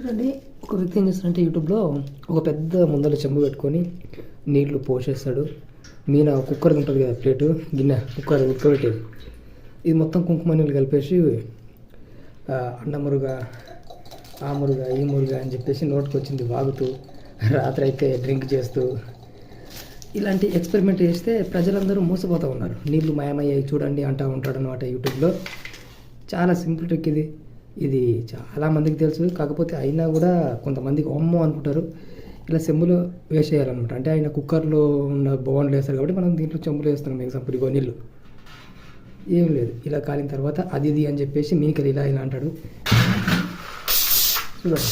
చూడండి ఒక వ్యక్తి ఏం చేస్తాడంటే యూట్యూబ్లో ఒక పెద్ద ముందర చెంబు పెట్టుకొని నీళ్ళు పోసేస్తాడు. మీన కుక్కర్ ఉంటుంది కదా ప్లేటు గిన్నె కుక్కర్ ఉడకబెట్టేది. ఇది మొత్తం కుంకుమ నీళ్ళు కలిపేసి ఆ, ఆ మురుగా ఈ మురుగా అని చెప్పేసి నోటికి వచ్చింది వాగుతూ రాత్రి అయితే డ్రింక్ చేస్తూ. ఇలాంటి ఎక్స్పెరిమెంట్ చేస్తే ప్రజలందరూ మోసపోతూ ఉన్నారు. నీళ్ళు మాయమయ్యాయి చూడండి అంటూ ఉంటాడు అనమాట యూట్యూబ్లో. చాలా సింపుల్ ట్రిక్ ఇది. ఇది చాలా మందికి తెలుసు. కాకపోతే అయినా కూడా కొంతమందికి అమ్మో అనుకుంటారు. ఇలా చెంబులో వేసేయాలన్నమాట. అంటే ఆయన కుక్కర్లో ఉన్న బోన్లు వేస్తారు కాబట్టి మనం దీంట్లో చెంబులో వేస్తున్నాం. ఎగ్జాంపుల్ ఇగో నీళ్ళు. ఏం లేదు. ఇలా కాలిన తర్వాత అది ఇది అని చెప్పేసి మీనికలు ఇలా ఇలా అంటాడు. చూడండి.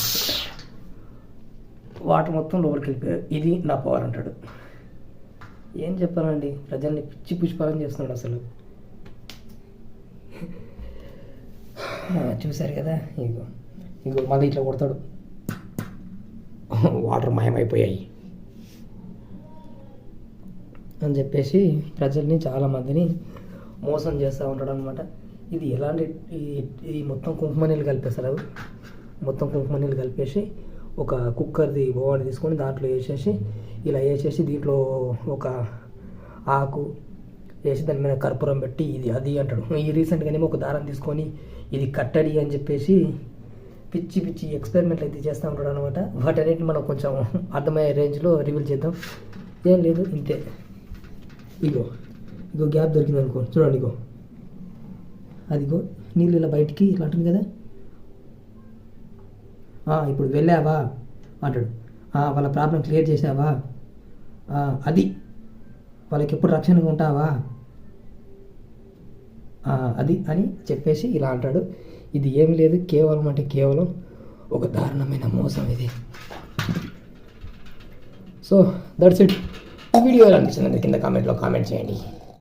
వాటర్ మొత్తం లోపలికి వెళ్ళిపోయారు ఇది నా పవర్ అంటాడు. ఏం చెప్పాలండి? ప్రజల్ని పిచ్చి పుష్పాలం చేస్తున్నాడు అసలు ఆ, చూశారు కదా? ఇగో ఇగో మళ్ళీ ఇట్లా కొడతాడు. వాటర్ మాయమైపోయాయి. అని చెప్పేసి ప్రజల్ని చాలామందిని మోసం చేస్తూ ఉంటాడు అనమాట ఇది ఎలాంటి ఈ- ఈ మొత్తం కుంకుమ నీళ్ళు కలిపేస్తారు మొత్తం కుంకుమ నీళ్ళు కలిపేసి ఒక కుక్కర్ది బోవాడి తీసుకొని దాంట్లో వేసేసి ఇలా వేసేసి దీంట్లో ఒక ఆకు వేసి దాని మీద కర్పూరం పెట్టి ఇది అది అంటాడు. ఈ రీసెంట్గానే ఒక దారం తీసుకొని ఇది కట్టడి అని చెప్పేసి పిచ్చి పిచ్చి ఎక్స్పెరిమెంట్లు అయితే చేస్తూ ఉంటాడు అనమాట వాటన్నిటిని మనం కొంచెం అర్థమయ్యే రేంజ్లో రివీల్ చేద్దాం. ఏం లేదు ఇంతే. ఇగో ఇగో గ్యాప్ దొరికింది అనుకో చూడండి ఇగో. అదిగో నీళ్ళు ఇలా బయటికి ఇలా అంటుంది కదా? ఇప్పుడు వెళ్ళావా? అంటాడు. వాళ్ళ ప్రాబ్లం క్లియర్ చేసావా అది. వాళ్ళకి ఎప్పుడు రక్షణగా ఉంటావా? అది అని చెప్పేసి ఇలా అంటాడు. ఇది ఏం లేదు కేవలం అంటే కేవలం ఒక దారుణమైన మోసం ఇది. సో దట్స్ ఇట్ వీడియో ఎలా అనిపిస్తుంది కింద కామెంట్లో కామెంట్ చేయండి.